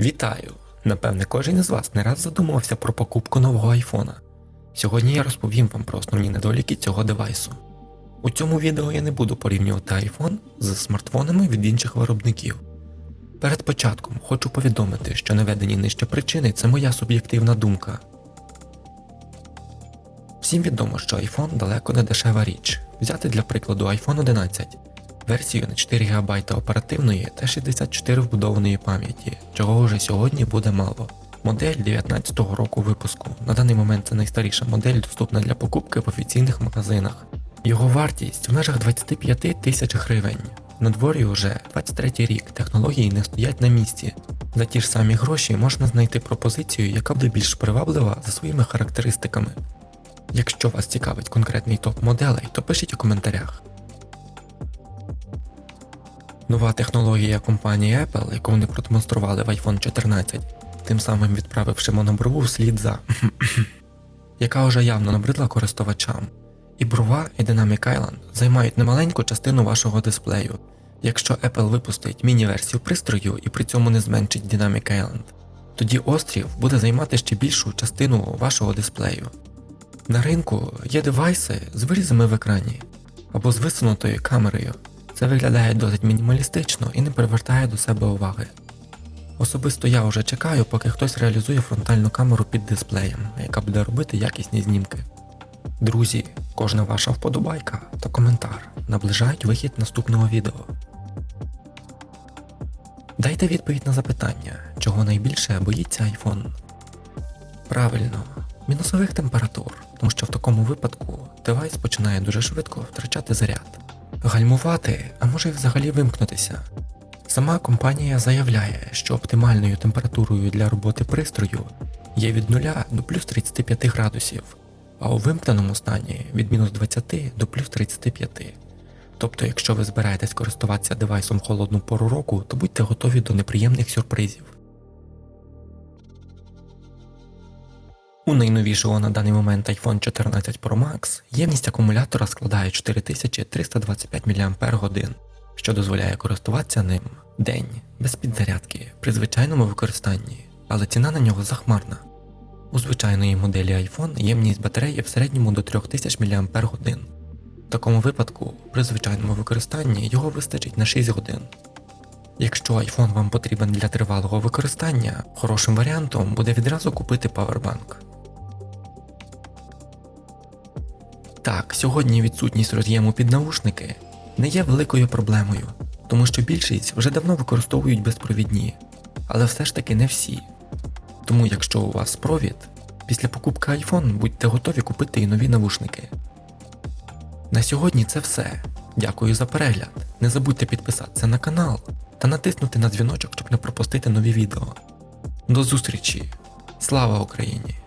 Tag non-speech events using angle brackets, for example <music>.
Вітаю! Напевне, кожен із вас не раз задумувався про покупку нового айфона. Сьогодні я розповім вам про основні недоліки цього девайсу. У цьому відео я не буду порівнювати iPhone з смартфонами від інших виробників. Перед початком хочу повідомити, що наведені нижче причини це моя суб'єктивна думка. Всім відомо, що iPhone далеко не дешева річ. Взяти для прикладу iPhone 11, версію на 4 ГБ оперативної та 64 вбудованої пам'яті, чого вже сьогодні буде мало. Модель 19-го року випуску. На даний момент це найстаріша модель, доступна для покупки в офіційних магазинах. Його вартість в межах 25 тисяч гривень. На дворі уже 23 рік, технології не стоять на місці. За ті ж самі гроші можна знайти пропозицію, яка буде більш приваблива за своїми характеристиками. Якщо вас цікавить конкретний топ моделей, то пишіть у коментарях. Нова технологія компанії Apple, яку вони продемонстрували в iPhone 14, тим самим відправивши моноброву вслід за <coughs> яка вже явно набридла користувачам. І брова, і Dynamic Island займають немаленьку частину вашого дисплею. Якщо Apple випустить міні-версію пристрою і при цьому не зменшить Dynamic Island, тоді острів буде займати ще більшу частину вашого дисплею. На ринку є девайси з вирізами в екрані або з висунутою камерою. Це виглядає досить мінімалістично і не привертає до себе уваги. Особисто я вже чекаю, поки хтось реалізує фронтальну камеру під дисплеєм, яка буде робити якісні знімки. Друзі, кожна ваша вподобайка та коментар наближають вихід наступного відео. Дайте відповідь на запитання, чого найбільше боїться iPhone. Правильно, мінусових температур, тому що в такому випадку девайс починає дуже швидко втрачати заряд. Гальмувати, а може й взагалі вимкнутися. Сама компанія заявляє, що оптимальною температурою для роботи пристрою є від 0 до плюс 35 градусів, а у вимкненому стані від мінус 20 до плюс 35. Тобто, якщо ви збираєтесь користуватися девайсом холодну пору року, то будьте готові до неприємних сюрпризів. У найновішого на даний момент iPhone 14 Pro Max ємність акумулятора складає 4325 мАч, що дозволяє користуватися ним день без підзарядки при звичайному використанні, але ціна на нього захмарна. У звичайної моделі iPhone ємність батареї в середньому до 3000 мАч. В такому випадку при звичайному використанні його вистачить на 6 годин. Якщо iPhone вам потрібен для тривалого використання, хорошим варіантом буде відразу купити павербанк. Так, сьогодні відсутність роз'єму під наушники не є великою проблемою, тому що більшість вже давно використовують безпровідні, але все ж таки не всі. Тому якщо у вас провід, після покупки iPhone будьте готові купити і нові навушники. На сьогодні це все. Дякую за перегляд. Не забудьте підписатися на канал та натиснути на дзвіночок, щоб не пропустити нові відео. До зустрічі! Слава Україні!